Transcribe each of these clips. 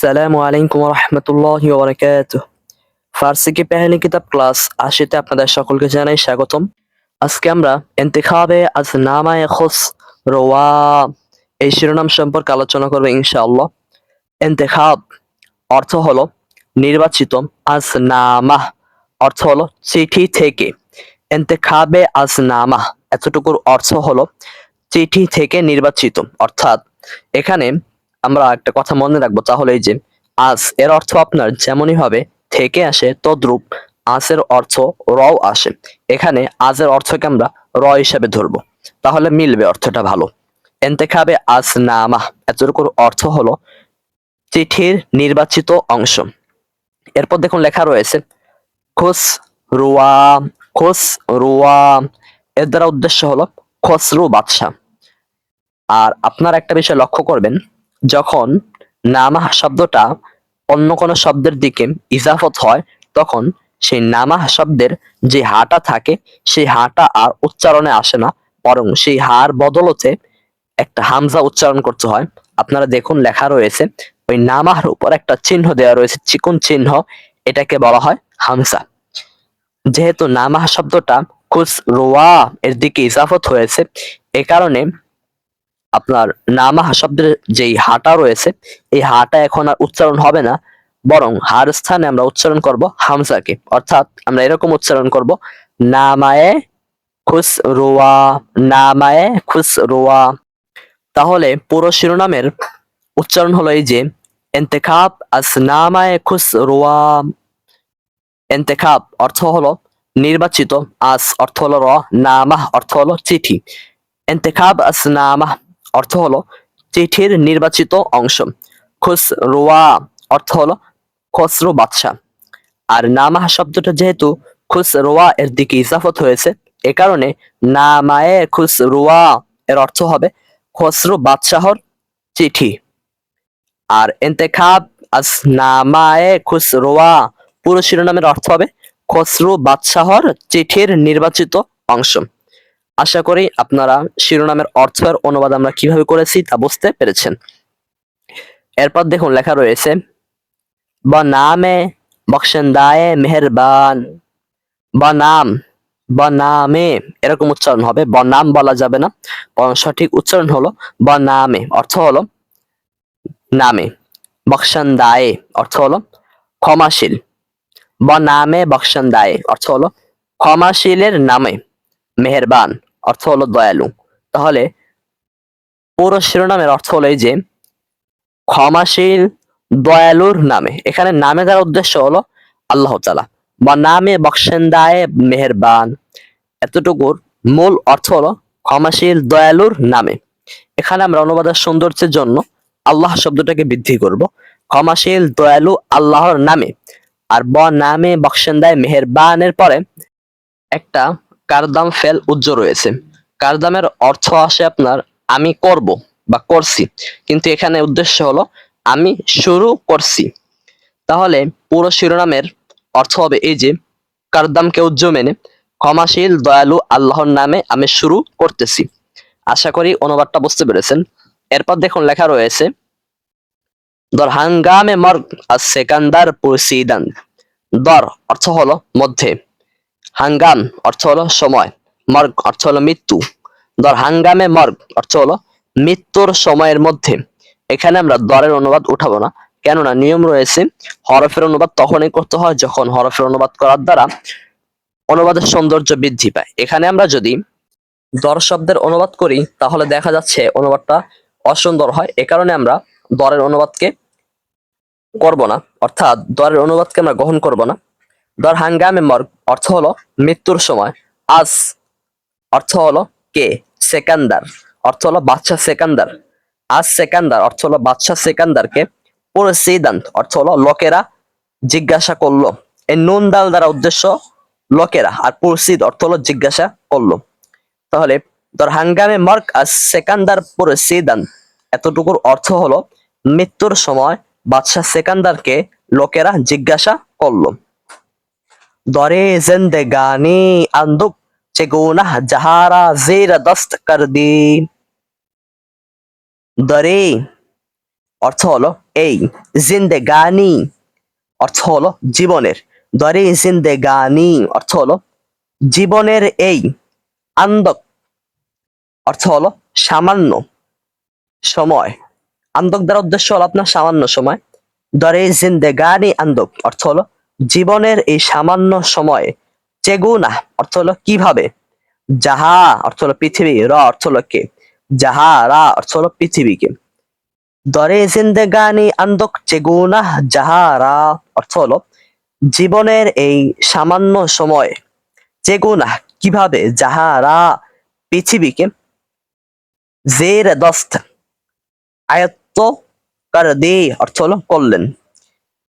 আসসালামু আলাইকুম রহমতুল্লাহ ওবরাকাত ফার্সি কি পেহলি কিতাব ক্লাস আশিতে আপনাদের সকলকে জানাই স্বাগতম। আজকে আমরা এন্তেখাবে আজ নামায় খোস রোয়া এই শিরোনাম সম্পর্কে আলোচনা করব ইনশাআল্লাহ। এন্তেখাব অর্থ হলো নির্বাচিত আজ নামাহ অর্থ হলো চিঠি থেকে। এন্তেখাবে আজ নামাহ এতটুকুর অর্থ হলো চিঠি থেকে নির্বাচিত। অর্থাৎ এখানে আমরা একটা কথা মনে রাখব তাহলে এই যে আজ এর অর্থ আপনার যেমনই হবে, থেকে আসে তদ্রূপ। আজের অর্থ রও আসে। এখানে আজের অর্থকে আমরা র হিসাবে ধরবো। তাহলে মিলবে অর্থটা ভালো। এন্তেখাবে আজ নামা এতটুকুর অর্থ হলো চিঠির নির্বাচিত অংশ। এরপর দেখুন লেখা রয়েছে, খুস রুয়া খুস রুয়া। এর দ্বারা উদ্দেশ্য হলো খসরু বাদশাহ। আর আপনার একটা বিষয় লক্ষ্য করবেন যখন নামাহ শব্দটা অন্য কোনো শব্দের দিকে ইজাফত হয়, তখন সেই নামাহ শব্দের যে হাটা থাকে, সেই হাটা আর উচ্চারণে আসে না। বরং সেই হার বদলতে একটা হামজা উচ্চারণ করতে হয়। আপনারা দেখুন, লেখা রয়েছে, ওই নামার উপর একটা চিহ্ন দেওয়া রয়েছে, চিকন চিহ্ন, এটাকে বলা হয় হামসা যেহেতু নামাহ শব্দটা খুস রোয়া এর দিকে ইজাফত হয়েছে, এ কারণে আপনার নামাহ শব্দের যেই হাটা রয়েছে, এই হাটা এখন আর উচ্চারণ হবে না, বরং হার স্থানে আমরা উচ্চারণ করব হামসাকে অর্থাৎ আমরা এরকম উচ্চারণ করব, নামায়ে খুস রোয়া, নামায়ে খুস রোয়া। তাহলে পুরো শিরোনামের উচ্চারণ হলো এই যে, এন্তেখাব আস নামায়ে খুস রোয়া। এন্তেখাব অর্থ হলো নির্বাচিত, আস অর্থ হলো র, নামাহ অর্থ হলো চিঠি। এন্তেখাব আস নামাহ অর্থ হলো চিঠির নির্বাচিত অংশ। খুস রোয়া অর্থ হলো খসরু বাদশাহ। আর নামাহ শব্দটা যেহেতু খুস রোয়া এর দিকে ইজাফত হয়েছে, এ কারণে নামায়ে খুস রোয়া এর অর্থ হবে খসরু বাদশাহর চিঠি। আর এন্তেখাব আস নামায়ে খুস রোয়া পুরো শিরোনামের অর্থ হবে খসরু বাদশাহর চিঠির নির্বাচিত অংশ। আশা করি আপনারা শিরোনামের অর্থের অনুবাদ আমরা কীভাবে করেছি তা বুঝতে পেরেছেন। এরপর দেখুন, লেখা রয়েছে বা বনামে বখশেন্দায়ে মেহেরবান, বনাম, বনামে এরকম উচ্চারণ হবে, বনাম বলা যাবে না সঠিক উচ্চারণ হলো বনামে, অর্থ হলো নামে। বখশান্দায়ে অর্থ হলো ক্ষমাশীল। বা বনামে বখশান্দায়ে অর্থ হলো ক্ষমাশীলের নামে, মেহেরবান। অর্থ হলো দয়ালু। তাহলে পুরো শিরোনামের অর্থ হলো এই যে, ক্ষমাশীল দয়ালুর নামে। এখানে নামে যার উদ্দেশ্য হলো আল্লাহ তালা বা নামে বক্সেন্দায় মেহেরবান। এতটুকুর মূল অর্থ হলো ক্ষমাশীল দয়ালুর নামে। এখানে আমরা অনুবাদের সৌন্দর্যের জন্য আল্লাহ শব্দটাকে বৃদ্ধি করব। ক্ষমাশীল দয়ালু আল্লাহর নামে। আর ব নামে বক্সেন্দায় মেহেরবানের পরে একটা কারদাম ফেল উজ্জ রয়েছে। কারদামের অর্থ আসে আপনার, আমি করব বা করছি। কিন্তু এখানে উদ্দেশ্য হলো, আমি শুরু করছি। তাহলে পুরো শিরোনামের অর্থ হবে এই যে কারদামকে উজ্জ মেনে, ক্ষমাশীল, দয়ালু, আল্লাহর নামে আমি শুরু করতেছি। আশা করি অনুবাদটা বুঝতে পেরেছেন। এরপর দেখুন লেখা রয়েছে, দর হাঙ্গামে মর্গ আর সেকান্দার পুরসিদান। দর অর্থ হলো মধ্যে। হাঙ্গাম অর্থ হলো সময়, মর্গ অর্থ হলো মৃত্যু। দর হাঙ্গামে মর্গ অর্থ হলো মৃত্যুর সময়ের মধ্যে। এখানে আমরা দরের অনুবাদ উঠাবো না, কেননা নিয়ম রয়েছে, হরফের অনুবাদ তখনই করতে হয় যখন হরফের অনুবাদ করার দ্বারা অনুবাদের সৌন্দর্য বৃদ্ধি পায়। এখানে আমরা যদি দর শব্দের অনুবাদ করি, তাহলে দেখা যাচ্ছে অনুবাদটা অসুন্দর হয়। এ কারণে আমরা দরের অনুবাদকে করব না, অর্থাৎ দরের অনুবাদকে আমরা গ্রহণ করব না। দর হাঙ্গামে মর্গ অর্থ হলো মৃত্যুর সময়। আজ অর্থ হলো কে? সেকান্দার। অর্থ হলো বাদশাহ সেকান্দার। আজ সেকান্দার, অর্থ হলো বাদশাহ সেকান্দারকে পুরো সিদান্ত অর্থ হলো লোকেরা জিজ্ঞাসা করল। এই নুন দাল দ্বারা উদ্দেশ্য লোকেরা আর পুরসিদ অর্থ হলো জিজ্ঞাসা করল। তাহলে তোর হাঙ্গামে মর্ক আর সেকান্দার পুরো সিদান্ত এতটুকুর অর্থ হলো মৃত্যুর সময় বাদশাহ সেকান্দারকে লোকেরা জিজ্ঞাসা করল। দরে জিন্দেগানি আন্দুক চেগুনাহ জাহারা জের দস্ত কর দি। দরে, অর্থ হলো এই, জিন্দেগানি, অর্থ হলো জীবনের। দরে জিন্দেগানি, অর্থ হলো জীবনের এই আন্দক, অর্থ হলো সামান্য সময়। আন্দক দ্বারা উদ্দেশ্য হলো আপনার সামান্য সময়। দরে জিন্দেগানি আন্দক, অর্থ হলো জীবনের এই সামান্য সময়, চেগুনা, অর্থ হলো কীভাবে? যাহা, অর্থ হলো পৃথিবী, র অর্থ হলো কে? যাহা, রা অর্থ হলো পৃথিবীকে। দরে জিন্দেগানি আন্দক চেগুনা, যাহা, রা অর্থ হলো জীবনের এই সামান্য সময়, চেগুনা, কীভাবে? যাহা, রা পৃথিবীকে জের দস্ত, আয়ত্ত কর দে, অর্থ হলো করলেন।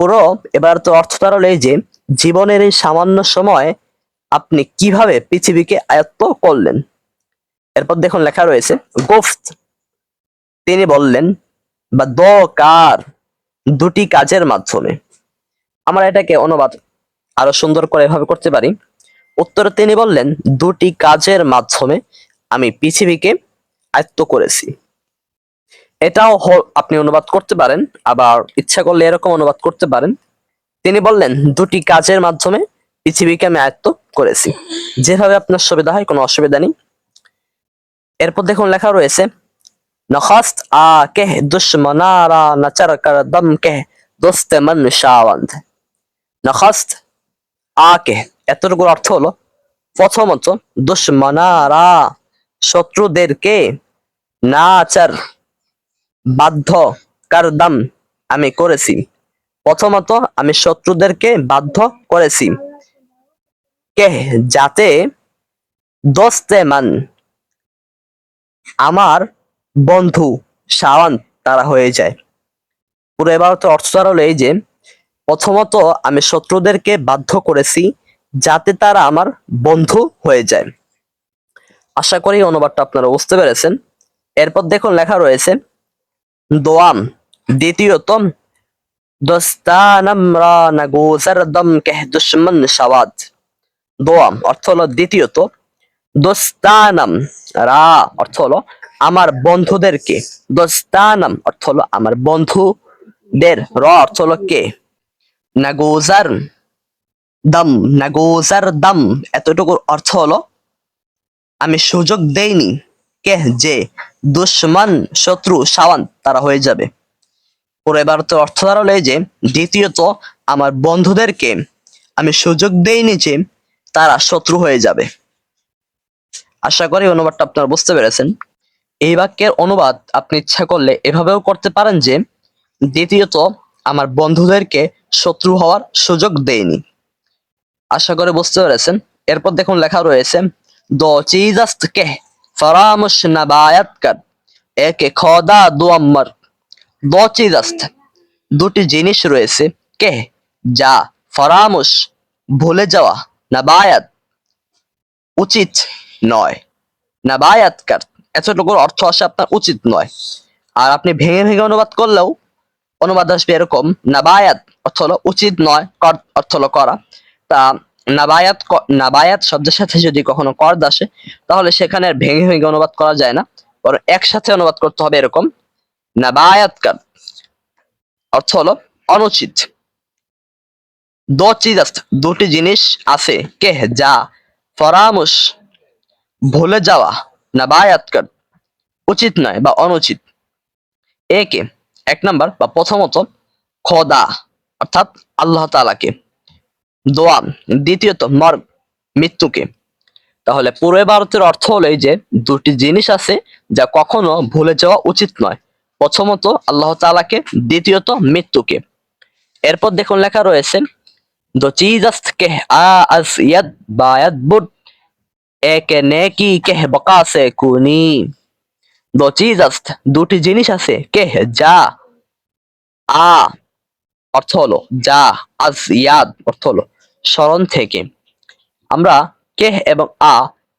পুরো এবার তো অর্থ তার এই যে, জীবনের এই সামান্য সময় আপনি কীভাবে পৃথিবীকে আয়ত্ত করলেন? এরপর দেখুন লেখা রয়েছে গোফত তিনি বললেন, বা দ কার দুটি কাজের মাধ্যমে। আমরা এটাকে অনুবাদ আরও সুন্দর করে এভাবে করতে পারি। উত্তরে তিনি বললেন, দুটি কাজের মাধ্যমে আমি পৃথিবীকে আয়ত্ত করেছি। এটাও আপনি অনুবাদ করতে পারেন, আবার ইচ্ছা করলে এরকম অনুবাদ করতে পারেন। তিনি বললেন, দুটি কাজের মাধ্যমে পৃথিবীকে আমি আয়ত্ত করেছি। যেভাবে আপনার সুবিধা হয়, কোনো অসুবিধা নেই। এরপর দেখুন লেখা রয়েছে, নখাস্ত আ কেহ দুশ্মনারা নচর কর দম কেহ দোস্তে মন শাওয়ান্ত নখাস্ত আ কে এতটুকুর অর্থ হলো, প্রথমত দুশ্মনারা শত্রুদেরকে নাচার বাধ্য কারদাম আমি করেছি? প্রথমত, আমি শত্রুদেরকে বাধ্য করেছি। কে? যাতে দোস্তে মান। আমার বন্ধু শাওয়ান তারা হয়ে যায়। পুরো এবার তো অর্থ হলো এই যে, প্রথমত আমি শত্রুদেরকে বাধ্য করেছি যাতে তারা আমার বন্ধু হয়ে যায়। আশা করি অনুবাদটা আপনারা বুঝতে পেরেছেন। এরপর দেখুন লেখা রয়েছে দোয়াম দ্বিতীয়ত দুশ্মন সাওয়াদ। দোয়াম অর্থ হলো দ্বিতীয়ত, দোস্তানাম রা অর্থ হলো আমার বন্ধুদেরকে। দোস্তানাম অর্থ হলো আমার বন্ধুদের। র অর্থ হলো কে? নাগুজার দম নাগুজার দম। এতটুকুর অর্থ হলো, আমি সুযোগ দেইনি। কে যে দুশ্মন, শত্রু, সাওয়ান, তারা হয়ে যাবে। পুরো তো অর্থ দাঁড়াল যে, দ্বিতীয়ত আমার বন্ধুদেরকে আমি সুযোগ দেইনি যে, তারা শত্রু হয়ে যাবে। আশা করি অনুবাদটা আপনারা বুঝতে পেরেছেন। এই বাক্যের অনুবাদ আপনি ইচ্ছা করলে এভাবেও করতে পারেন যে, দ্বিতীয়ত আমার বন্ধুদেরকে শত্রু হওয়ার সুযোগ দেয়নি আশা করে বুঝতে পেরেছেন। এরপর দেখুন লেখা রয়েছে, দো চিজাস্ত কে ফরামুশ নাবায়াত কর একে খোদা দু আম্মর দো চিজাস্ত দুটি জিনিস রয়েছে কে যা ফরামুশ ভুলে যাওয়া নাবায়াত উচিত নয় নাবায়াত কর এতটুকুর অর্থ আসে আপনার উচিত নয় আর আপনি ভেঙে ভেঙে অনুবাদ করলেও অনুবাদ আসবে এরকম নাবায়াত অর্থ হলো উচিত নয় অর্থ হলো করা তা নাবায়াত নাবায়াত শব্দের সাথে যদি কখনো কর্দ আসে, তাহলে সেখানে আর ভেঙে ভেঙে অনুবাদ করা যায় না। বরং একসাথে অনুবাদ করতে হবে এরকম। নাবায়াত কর অর্থ হলো অনুচিত। দো চিজ দুটি জিনিস আছে। কে যা ফরামুশ ভুলে যাওয়া। নাবায়াত কর উচিত নয় বা অনুচিত। একে এক নাম্বার বা প্রথমত খোদা, অর্থাৎ আল্লাহ তাআলাকে। দোয়া, দ্বিতীয়ত মর মৃত্যুকে। তাহলে পূর্বে ভারতের অর্থ হলো এই যে দুটি জিনিস আছে যা কখনো ভুলে যাওয়া উচিত নয়। প্রথমত আল্লাহ তাআলাকে, দ্বিতীয়ত মৃত্যুকে। এরপর দেখুন লেখা রয়েছে, দো চিজাস্ত কে আ আস ইয়াদ বায়াদ বুট এক নেকি কে সে কুনি। দো চিজাস্ত, দুটি জিনিস আছে কে যা, আ অর্থ হলো যা, আজ, ইয়াদ, অর্থ হলো স্মরণ থেকে। আমরা কে এবং আ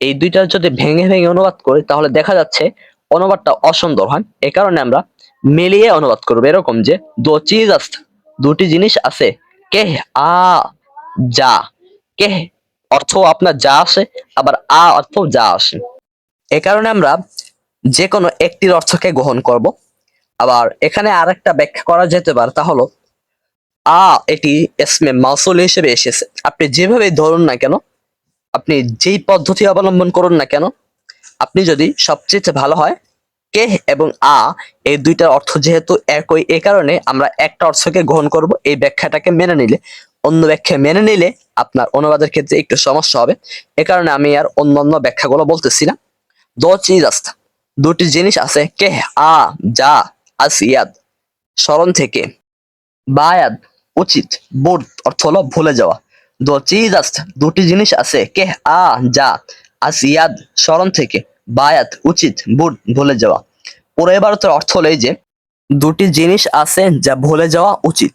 এই দুইটা যদি ভেঙে ভেঙে অনুবাদ করি, তাহলে দেখা যাচ্ছে অনুবাদটা অসুন্দর হয়। এ কারণে আমরা মিলিয়ে অনুবাদ করব। এরকম যে, দো চিজ আস্ত দুটি জিনিস আছে। কে আ, যা। কে অর্থ আপনার যা আসে, আবার আ অর্থ যা আসে। এ কারণে আমরা যে কোনো একটির অর্থকে গ্রহণ করব। আবার এখানে আরেকটা ব্যাখ্যা করা যেতে পারে, তা হলো আ এটি এসমে মাসুল হিসেবে এসেছে। আপনি যেভাবে ধরুন না কেন, আপনি যেই পদ্ধতি অবলম্বন করুন না কেন, আপনি যদি সবচেয়ে ভালো হয়, কে এবং আ এই দুইটার অর্থ যেহেতু একই, এ কারণে আমরা একটা অর্থকে গ্রহণ করব, এই ব্যাখ্যাটাকে মেনে নিলে। অন্য ব্যাখ্যা মেনে নিলে আপনার অনুবাদের ক্ষেত্রে একটু সমস্যা হবে। এ কারণে আমি আর অন্য অন্য ব্যাখ্যাগুলো বলতেছি না। দো চিজ আস্ত দুটি জিনিস আছে কে আ, যা, আসিয়াদ। স্মরণ থেকে। বায়াদ। উচিত বোধ অর্থ হলো ভুলে যাওয়া। দো চিজ আস্ত দুটি জিনিস আছে। কে? আ, যা। আসিয়াদ, স্মরণ থেকে। বায়াত, উচিত বুট ভুলে যাওয়া। পুরো এবারতের অর্থ হলো এই যে, দুটি জিনিস আছে যা ভুলে যাওয়া উচিত।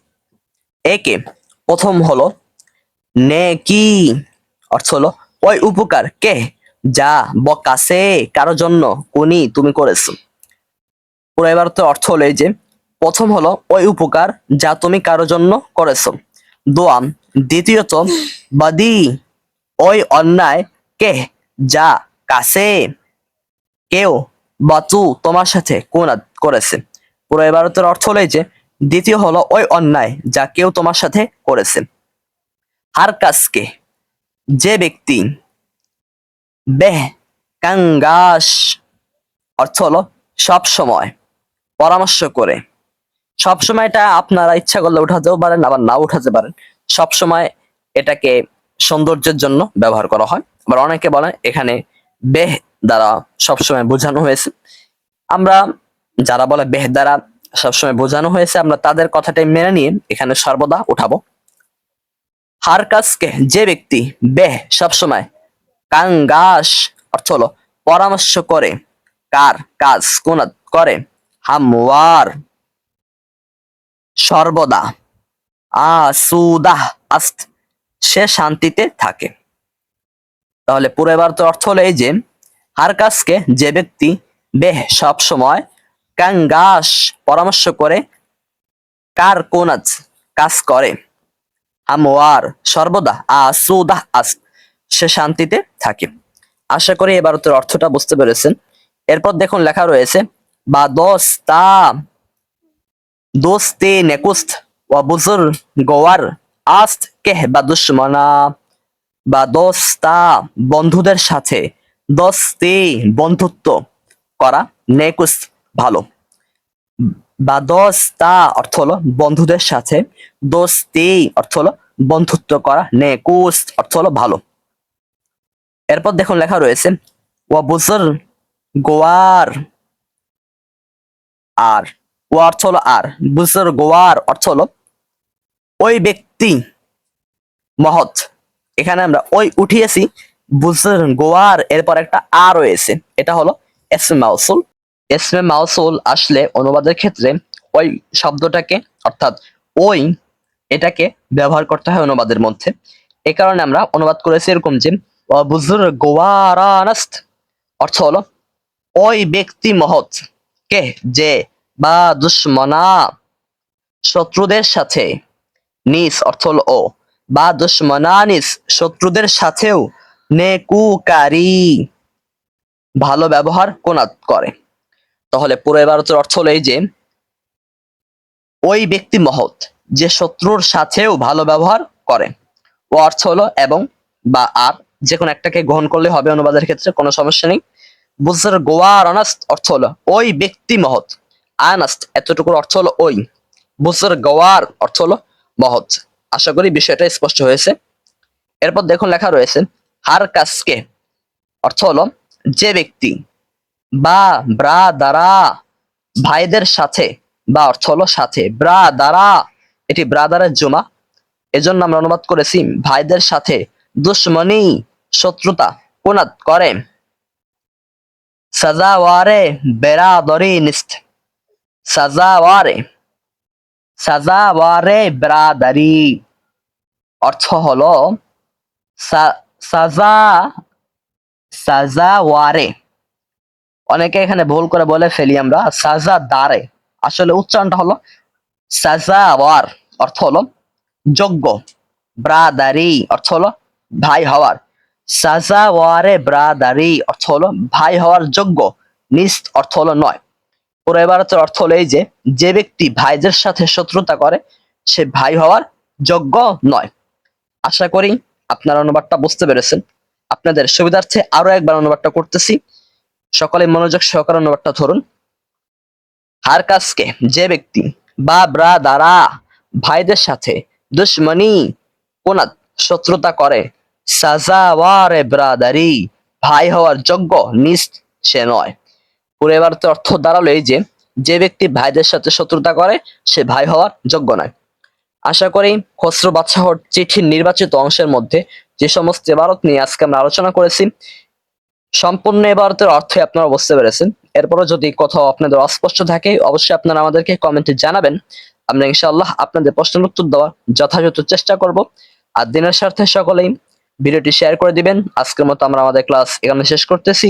একে প্রথম হলো নে কি অর্থ হলো ওই উপকার। কে? যা বকাসে কারও জন্য কোনি তুমি করেছ। পুরো এবারতের অর্থ হলো এই যে প্রথম হলো ওই উপকার যা তুমি কারও জন্য করেছ। দোয়াম দ্বিতীয়ত, বাদি। ওই অন্যায় কে? যা কাছে। কেউ বাতু তোমার সাথে কোন করেছে। পুরো এবারতের অর্থ হলো যে, দ্বিতীয় হলো ওই অন্যায় যা কেউ তোমার সাথে করেছে। আর কাজকে যে ব্যক্তি বেহ কাঙ্গাস অর্থ হলো সব সময় পরামর্শ করে। সব সময় এটা আপনারা ইচ্ছা করলে উঠাতেও পারেন, আবার না উঠাতে পারেন। সব সময় এটাকে সৌন্দর্যের জন্য ব্যবহার করা হয়। আবার অনেকে বলেন এখানে বেহ দ্বারা সবসময় বোঝানো হয়েছে। আমরা যারা বলে বেহ দ্বারা সবসময় বোঝানো হয়েছে, আমরা তাদের কথাটাই মেনে নিয়ে এখানে সর্বদা উঠাবো। হার কাজকে যে ব্যক্তি বেহ সবসময় কাঙ্গাস অর্থ হলো পরামর্শ করে, কার কাজ কোন করে, হামওয়ার। সর্বদা। আসুদাহ, আস্ত। সে শান্তিতে থাকে। তাহলে পুরো এবার তো অর্থ হলো এই যে, হার কাজকে যে ব্যক্তি বেহ সব সময় কাঙ্গাস পরামর্শ করে, কার কোনাজ কাজ করে? আমওয়ার সর্বদা আসুদাহ আস সে শান্তিতে থাকে। আশা করি এবার অর্থটা বুঝতে পেরেছেন। এরপর দেখুন লেখা রয়েছে, বা দোস্তা দোস্তে ওয়া বুজুর গোয়ার আস্ত কেহ বা দুশ্মনা বা দোস্তা বন্ধুদের সাথে দোস্তি বন্ধুত্ব করা নেকুস ভালো। বা দোস্তা অর্থ হলো বন্ধুদের সাথে, দোস্তি অর্থ হলো বন্ধুত্ব করা নেকুস অর্থ হলো ভালো। এরপর দেখুন লেখা রয়েছে, ওয়া বুজুর গোয়ার আর অর্থ হলো আর বুজুর গোয়ার অর্থ হলো ওই ব্যক্তি মহৎ। এখানে আমরা ওই উঠিয়েছি বুজুর গোয়ার এরপর একটা আর রয়েছে, এটা হলো এসমে মাউসুল। এসমে মাউসুল আসলে অনুবাদের ক্ষেত্রে ওই শব্দটাকে, অর্থাৎ ওই এটাকে ব্যবহার করতে হয় অনুবাদের মধ্যে। এ কারণে আমরা অনুবাদ করেছি এরকম যে বুজুর গোয়ারানাস্ত অর্থ হলো ওই ব্যক্তি মহৎ, কে? যে বা দুশ্মনা শত্রুদের সাথে, নিস অর্থ ও, বা দুশ্মনানিস শত্রুদের সাথেও নেকুকারী। ভালো ব্যবহার কোনাত করে? তাহলে পুরো এবারতের অর্থ হলো এই যে, ওই ব্যক্তি মহৎ যে শত্রুর সাথেও ভালো ব্যবহার করে। ও অর্থ হলো এবং বা আর যে কোনো একটাকে গ্রহণ করলে হবে অনুবাদের ক্ষেত্রে, কোনো সমস্যা নেই। বুঝার গোয়ার অনাস্ত অর্থ হলো ওই ব্যক্তি মহৎ আনাস্ত, এতটুকুর অর্থ হলো ওই। বুঝার গোয়ার অর্থ হলো মহৎ। আশা করি বিষয়টা স্পষ্ট হয়েছে। এরপর দেখুন লেখা রয়েছে, হার কাজকে অর্থ হলো যে ব্যক্তি বা ব্রা দ্বারা ভাইদের সাথে, বা অর্থ হলো সাথে ব্রা দ্বারা এটি ব্রাদারের জমা। এজন্য আমরা অনুবাদ করেছি, ভাইদের সাথে দুশ্মনী, শত্রুতা, কোনাত করে। সাজাওয়ারে, বেরাদরি নিস্ত। সাজাওয়ারে সাজাওয়ারে ব্রাদারি। অর্থ হলো সাজা, সাজাওয়ারে। অনেকে এখানে ভুল করে বলে ফেলি আমরা সাজা দারে আসলে উচ্চারণটা হলো সাজাওয়ার। অর্থ হলো যোগ্য, ব্রাদারি। অর্থ হলো ভাই হওয়ার। সাজাওয়ারে, ব্রাদারি। অর্থ হলো ভাই হওয়ার যোগ্য, নিস্ত। অর্থ হলো নয়। পুরো এবারতের অর্থ হলো এই যে যে ব্যক্তি ভাইদের সাথে শত্রুতা করে, সে ভাই হওয়ার যোগ্য নয়। আশা করি আপনারা অনুবাদটা বুঝতে পেরেছেন। আপনাদের সুবিধার্থে আরও একবার অনুবাদটা করতেছি। সকলে মনোযোগ সহকারে অনুবাদটা ধরুন। হার কাজকে যে ব্যক্তি বা ব্রা দ্বারা ভাইদের সাথে দুশ্মনী, কোনাত শত্রুতা করে, সাজাওয়ারে ব্রাদারি, ভাই হওয়ার যোগ্য নিস সে নয়। পুরো এবার তো অর্থ দাঁড়াল এই যে যে ব্যক্তি ভাইদের সাথে শত্রুতা করে, সে ভাই হওয়ার যোগ্য নয়। আশা করি খসরু বাদশাহর চিঠির নির্বাচিত অংশের মধ্যে যে সমস্ত এবারত নিয়ে আজকে আমরা আলোচনা করেছি, সম্পূর্ণ এবারতের অর্থে আপনারা বুঝতে পেরেছেন। এরপরও যদি কোথাও আপনাদের অস্পষ্ট থাকে, অবশ্যই আপনারা আমাদেরকে কমেন্টে জানাবেন। আমরা ইনশাআল্লাহ আপনাদের প্রশ্নের উত্তর দেওয়ার যথাযথ চেষ্টা করব। আর দিনের স্বার্থে সকলেই ভিডিওটি শেয়ার করে দিবেন। আজকের মতো আমরা আমাদের ক্লাস এখানে শেষ করতেছি।